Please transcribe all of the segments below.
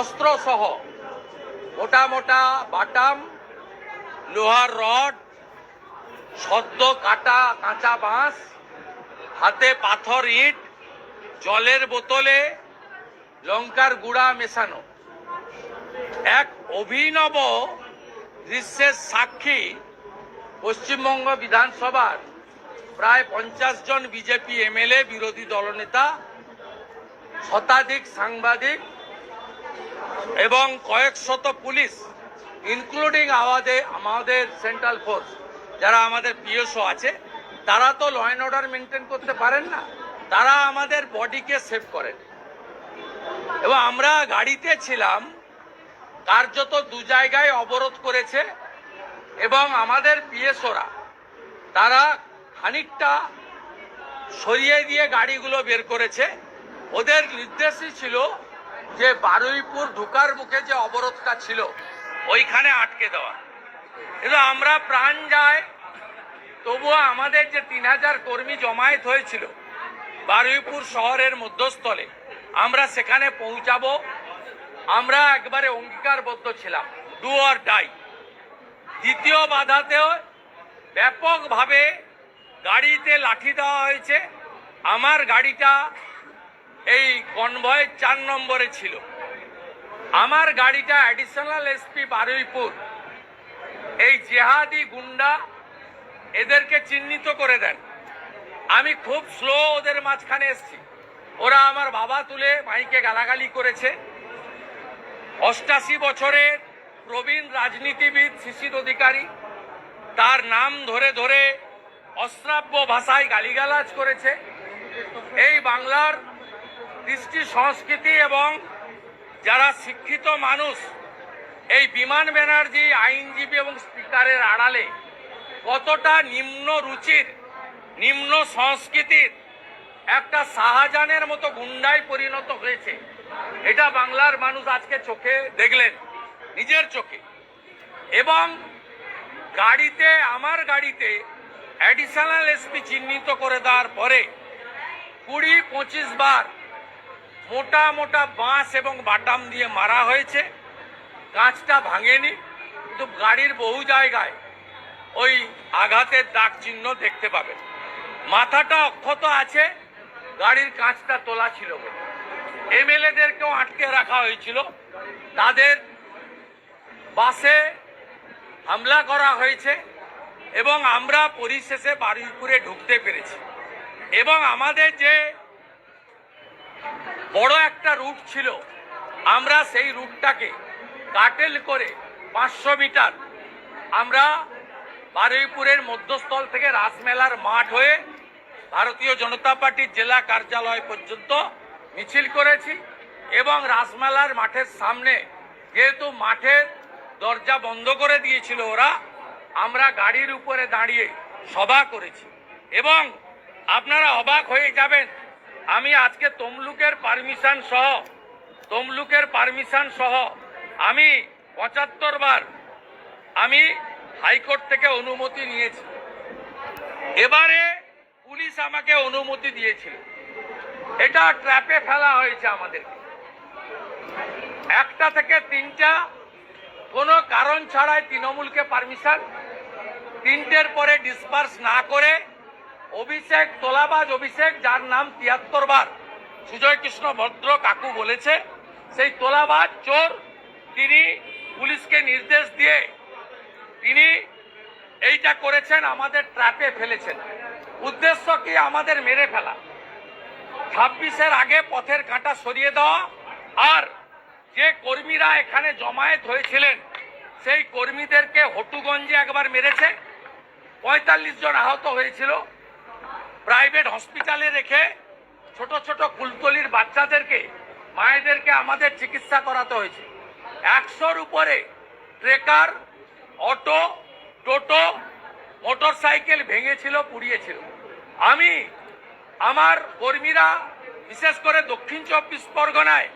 অস্ত্র সহ মোটা মোটা বাটাম, লোহার রড, সদ্য কাটা কাঁচা বাঁশ, হাতে পাথর ইট, জলের বোতলে লঙ্কার গুঁড়া মেশানো। এক অভিনব দৃশ্যের সাক্ষী পশ্চিমবঙ্গ বিধানসভার প্রায় পঞ্চাশ জন বিজেপি এমএলএ, বিরোধী দলনেতা, শতাধিক সাংবাদিক এবং কয়েক শত পুলিশ ইনক্লুডিং আমাদের আমাদের সেন্ট্রাল ফোর্স যারা আমাদের পিএসও আছে, তারা তো ল অ্যান্ড অর্ডার মেনটেন করতে পারেন না, তারা আমাদের বডিকে সেভ করেন। এবং আমরা গাড়িতে ছিলাম, কার্যত দু জায়গায় অবরোধ করেছে, এবং আমাদের পিএসওরা তারা খানিকটা সরিয়ে দিয়ে গাড়িগুলো বের করেছে। ওদের নির্দেশই ছিল যে বারুইপুর ঢুকার মুখে যে অবরোধটা ছিল, ওইখানে আটকে দেওয়া। কিন্তু আমরা প্রাণ যায়, তবুও আমাদের যে তিন হাজার কর্মী জমায়েত হয়েছিল বারুইপুর শহরের মধ্যস্থলে, আমরা সেখানে পৌঁছাবো। আমরা একবারে অঙ্গীকারবদ্ধ ছিলাম ডু অর ডাই দ্বিতীয় বাধাতেও ব্যাপকভাবে গাড়িতে লাঠি দেওয়া হয়েছে। আমার গাড়িটা এই কনভয় চার নম্বরে ছিল। আমার গাড়িটা অ্যাডিশনাল এসপি বারুইপুর। এই জেহাদি গুন্ডা এদেরকে চিহ্নিত করে দেন। আমি খুব স্লো ওদের মাঝখানে এসছি। ওরা আমার বাবা তুলে মাইকে গালাগালি করেছে। অষ্টাশি বছরের প্রবীণ রাজনীতিবিদ শিশির অধিকারী, তার নাম ধরে ধরে অশ্রাব্য ভাষায় গালিগালাজ করেছে। এই বাংলার কৃষ্টি সংস্কৃতি এবং যারা শিক্ষিত মানুষ, এই বিমান ব্যানার্জি, আইনজীবী এবং স্পিকারের আড়ালে কতটা নিম্ন রুচির, নিম্ন সংস্কৃতির একটা শাহজাহানের মতো গুন্ডায় পরিণত হয়েছে, এটা বাংলার মানুষ আজকে চোখে দেখলেন, নিজের চোখে। এবং গাড়িতে, আমার গাড়িতে অ্যাডিশনাল এসপি চিহ্নিত করে দেওয়ার পরে কুড়ি, পঁচিশ বার মোটা মোটা বাঁশ এবং বাটাম দিয়ে মারা হয়েছে। কাঁচটা ভাঙেনি, কিন্তু গাড়ির বহু জায়গায় ওই আঘাতের দাগ চিহ্ন দেখতে পাবেন। মাথাটা অক্ষত আছে, গাড়ির কাঁচটা তোলা ছিল বলে। এমএলএদেরকেও আটকে রাখা হয়েছিল। তাদের বাসে হামলা করা হয়েছে এবং আমরা পরিশেষে বারুইপুরে ঢুকতে পেরেছি। এবং আমাদের যে বড় একটা রুট ছিল। আমরা সেই রুটটাকে কাটেল করে পাঁচশো মিটার আমরা বারুইপুরের মধ্যস্থল থেকে রাসমেলার মাঠ হয়ে ভারতীয় জনতা পার্টির জেলা কার্যালয় পর্যন্ত মিছিল করেছি এবং রাসমেলার মাঠের সামনে যেহেতু মাঠের দরজা বন্ধ করে দিয়েছিল ওরা, আমরা গাড়ির উপরে দাঁড়িয়ে সভা করেছি। এবং আপনারা অবাক হয়ে যাবেন আমি আজকে তমলুকের পারমিশন সহ, তমলুকের পারমিশন সহ আমি পঁচাত্তর বার আমি হাইকোর্ট থেকে অনুমতি নিয়েছি। এবারে পুলিশ আমাকে অনুমতি দিয়েছিল। এটা ট্র্যাপে ফেলা হয়েছে আমাদেরকে একটা থেকে তিনটা, কোনো কারণ ছাড়াই তৃণমূলকে পারমিশন তিনটের পরে ডিসপার্স না করে অভিষেক তোলাবাজ অভিষেক, যার নাম তিয়াত্তর বার। সুজয় কৃষ্ণ ভদ্র কাকু বলেছে, সেই তোলাবাজ চোর, তিনি পুলিশকে নির্দেশ দিয়ে তিনি এইটা করেছেন, আমাদের ট্র্যাপে ফেলেছেন। উদ্দেশ্য কি? আমাদের মেরে ফেলা। ছাব্বিশের আগে পথের কাঁটা সরিয়ে দেওয়া, আর যে কর্মীরা এখানে জমায়েত হয়েছিলেন, সেই কর্মীদেরকে হটুগঞ্জে একবার মেরেছে। পঁয়তাল্লিশ জন আহত হয়েছিল। প্রাইভেট হসপিটালে রেখে ছোট ছোট কুলতলির বাচ্চাদেরকে, মায়েদেরকে আমাদের চিকিৎসা করাতে হয়েছে। একশোর উপরে ট্রেকার, অটো, টোটো মোটর সাইকেল ভেঙেছিল, পুড়িয়েছিল। আমি, আমার কর্মীরা, বিশেষ করে দক্ষিণ চব্বিশ পরগনায়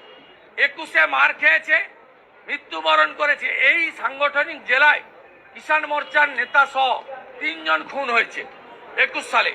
একুশে মার খেয়েছে, মৃত্যুবরণ করেছে। এই সাংগঠনিক জেলায় কিষাণ মোর্চার নেতা সহ তিনজন খুন হয়েছে একুশ সালে।